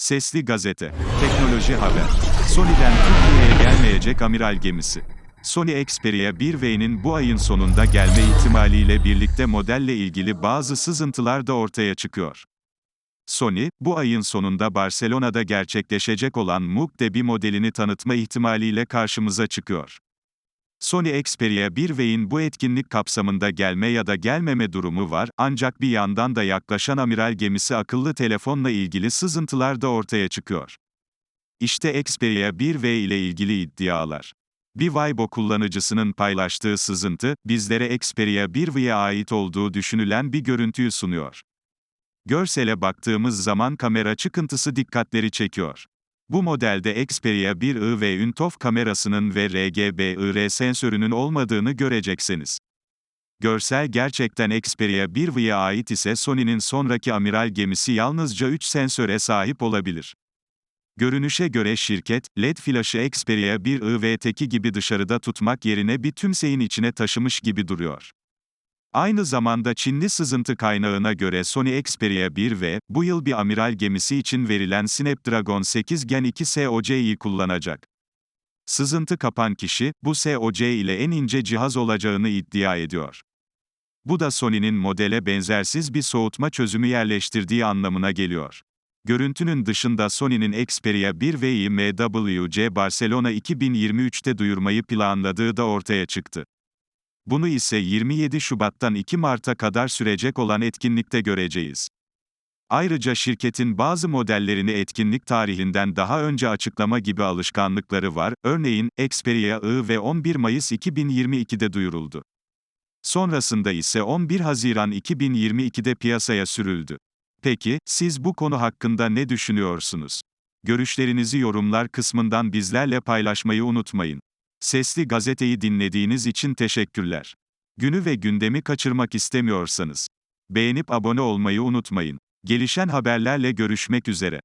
Sesli Gazete. Teknoloji Haber. Sony'den Türkiye'ye gelmeyecek amiral gemisi. Sony Xperia 1V'nin bu ayın sonunda gelme ihtimaliyle birlikte modelle ilgili bazı sızıntılar da ortaya çıkıyor. Sony, bu ayın sonunda Barcelona'da gerçekleşecek olan Mug bir modelini tanıtma ihtimaliyle karşımıza çıkıyor. Sony Xperia 1V'in bu etkinlik kapsamında gelme ya da gelmeme durumu var, ancak bir yandan da yaklaşan amiral gemisi akıllı telefonla ilgili sızıntılar da ortaya çıkıyor. İşte Xperia 1V ile ilgili iddialar. Bir Vibo kullanıcısının paylaştığı sızıntı, bizlere Xperia 1V'ye ait olduğu düşünülen bir görüntüyü sunuyor. Görsele baktığımız zaman kamera çıkıntısı dikkatleri çekiyor. Bu modelde Xperia 1i ve Untof kamerasının ve RGB-IR sensörünün olmadığını göreceksiniz. Görsel gerçekten Xperia 1V'ye ait ise Sony'nin sonraki amiral gemisi yalnızca 3 sensöre sahip olabilir. Görünüşe göre şirket, LED flaşı Xperia 1i ve teki gibi dışarıda tutmak yerine bir tümseyin içine taşımış gibi duruyor. Aynı zamanda Çinli sızıntı kaynağına göre Sony Xperia 1V, bu yıl bir amiral gemisi için verilen Snapdragon 8 Gen 2 SoC'yi kullanacak. Sızıntı kapan kişi, bu SoC ile en ince cihaz olacağını iddia ediyor. Bu da Sony'nin modele benzersiz bir soğutma çözümü yerleştirdiği anlamına geliyor. Görüntünün dışında Sony'nin Xperia 1V'yi MWC Barcelona 2023'te duyurmayı planladığı da ortaya çıktı. Bunu ise 27 Şubat'tan 2 Mart'a kadar sürecek olan etkinlikte göreceğiz. Ayrıca şirketin bazı modellerini etkinlik tarihinden daha önce açıklama gibi alışkanlıkları var, örneğin, Xperia I ve 11 Mayıs 2022'de duyuruldu. Sonrasında ise 11 Haziran 2022'de piyasaya sürüldü. Peki, siz bu konu hakkında ne düşünüyorsunuz? Görüşlerinizi yorumlar kısmından bizlerle paylaşmayı unutmayın. Sesli gazeteyi dinlediğiniz için teşekkürler. Günü ve gündemi kaçırmak istemiyorsanız beğenip abone olmayı unutmayın. Gelişen haberlerle görüşmek üzere.